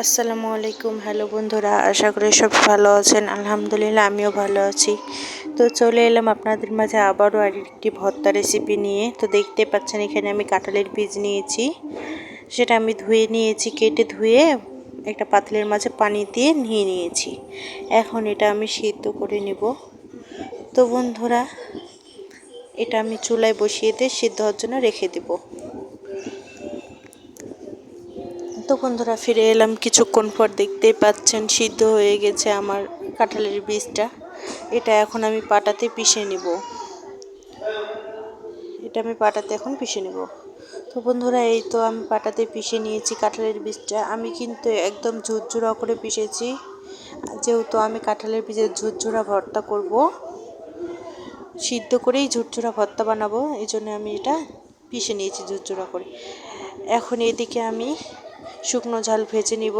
আসসালামু আলাইকুম। হ্যালো বন্ধুরা, আশা করি সব ভালো আছেন। আলহামদুলিল্লাহ, আমিও ভালো আছি। তো চলে এলাম আপনাদের মাঝে আবারও আরেকটি ভর্তা রেসিপি নিয়ে। তো দেখতে পাচ্ছেন, এখানে আমি কাঁঠালের বীজ নিয়েছি। সেটা আমি ধুয়ে নিয়েছি, কেটে ধুয়ে একটা পাতলের মাঝে পানি দিয়ে নিয়ে নিয়েছি। এখন এটা আমি সিদ্ধ করে নেব। তো বন্ধুরা, এটা আমি চুলায় বসিয়ে দিয়ে সিদ্ধ হওয়ার জন্য রেখে দেবো। তো বন্ধুরা ফিরে এলাম। কিছুক্ষণ পর দেখতেই পাচ্ছেন সিদ্ধ হয়ে গেছে আমার কাঁঠালের বীজটা। এটা এখন আমি পাটাতে পিষে নেব। এটা আমি পাটাতে এখন পিষে নেব। তো বন্ধুরা, এই তো আমি পাটাতে পিষে নিয়েছি কাঁঠালের বীজটা। আমি কিন্তু একদম ঝুরঝুরা করে পিষেছি। যেহেতু আমি কাঁঠালের বীজের ঝুরঝুরা ভর্তা করব, সিদ্ধ করেই ঝুরঝুরা ভর্তা বানাবো। এই জন্য আমি এটা পিষে নিয়েছি ঝুরঝুরা করে। এখন এদিকে আমি শুকনো ঝাল ভেজে নিব।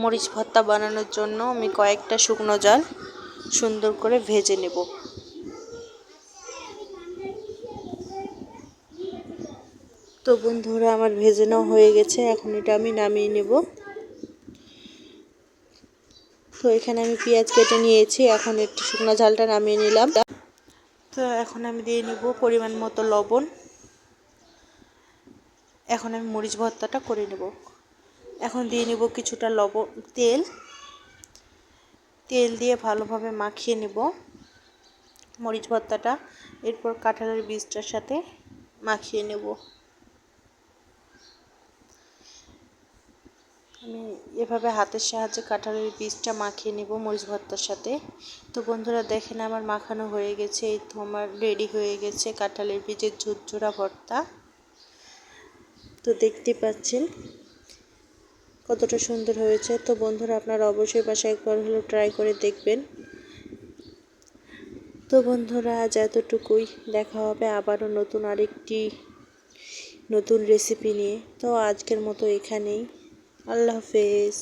মরিচ ভর্তা বানানোর জন্য আমি কয়েকটা শুকনো জাল সুন্দর করে ভেজে নেব। তো বন্ধুরা, আমার ভেজে হয়ে গেছে। এখন এটা আমি নামিয়ে নেব। তো এখানে আমি পেঁয়াজ কেটে নিয়েছি। এখন একটু শুকনো ঝালটা নামিয়ে নিলাম। তো এখন আমি দিয়ে নেব পরিমাণ মতো লবণ। এখন আমি মরিচ ভর্তাটা করে নেব। এখন দিয়ে নেব কিছুটা লবণ, তেল। তেল দিয়ে ভালোভাবে মাখিয়ে নেব মরিচ ভর্তাটা। এরপর কাঁঠালের বীজটার সাথে মাখিয়ে নেব। আমি এভাবে হাতের সাহায্যে কাঁঠালের বীজটা মাখিয়ে নেব মরিচ ভর্তার সাথে। তো বন্ধুরা, দেখেন আমার মাখানো হয়ে গেছে। এই তো আমার রেডি হয়ে গেছে কাঁঠালের বীজের ঝুরঝুরা ভর্তা। তো দেখতে পাচ্ছেন কতটা সুন্দর হয়েছে। তো বন্ধুরা, আপনারা অবশ্যই বাসায় একবার হলেও ট্রাই করে দেখবেন। তো বন্ধুরা, আজ এতটুকুই। দেখা হবে আবারও নতুন আরেকটি নতুন রেসিপি নিয়ে। তো আজকের মতো এখানেই। আল্লাহ হাফেজ।